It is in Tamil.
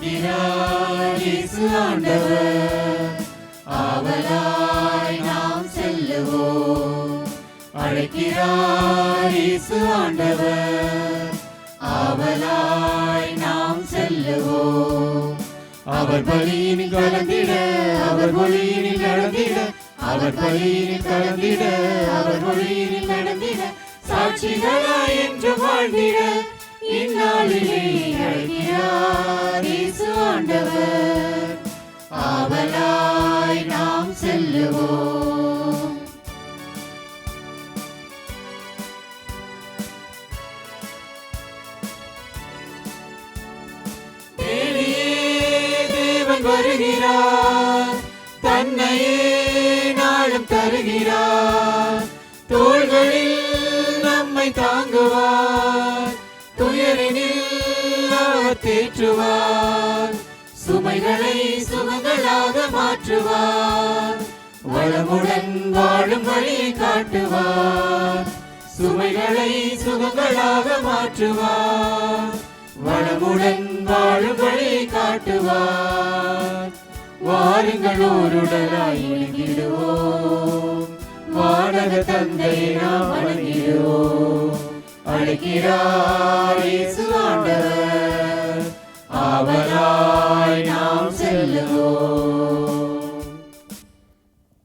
அழைக்கிறார் இயேசு ஆண்டவர் ஆவலாய் நாம் செல்லுவோம். அழைக்கிறார் இயேசு ஆண்டவர். ஆவலாய் நாம் செல்லுவோம். அவர் பலியினில் கலந்திட அவர் மொழியினில் நடந்திட அவர் பலியினில் கலந்திட அவர் மொழியினில் நடந்திட சாட்சிகளாய் என்று வாழ்ந்திட. இந்நாளிலே அழைக்கிறார். செல்லுவோம். தேவன் வருகிறார். தன்னையே நாளும் தருகிறார். தோள்களில் நம்மை தாங்குவார். துயரினில் அவர் தேற்றுவார். சுமைகளை சுகங்களாக மாற்றுவார். வளமுடன் வாழும் வழி காட்டுவார். சுமைகளை சுகங்களாக மாற்றுவார். வளமுடன் வாழும் வழி காட்டுவார். வாருங்கள் ஓருடலாய் இணைந்திடுவோம். வானக தந்தையை நாம் வணங்கிடுவோம். அழைக்கிறார் இயேசு ஆண்டவர். செல்லுவோம்.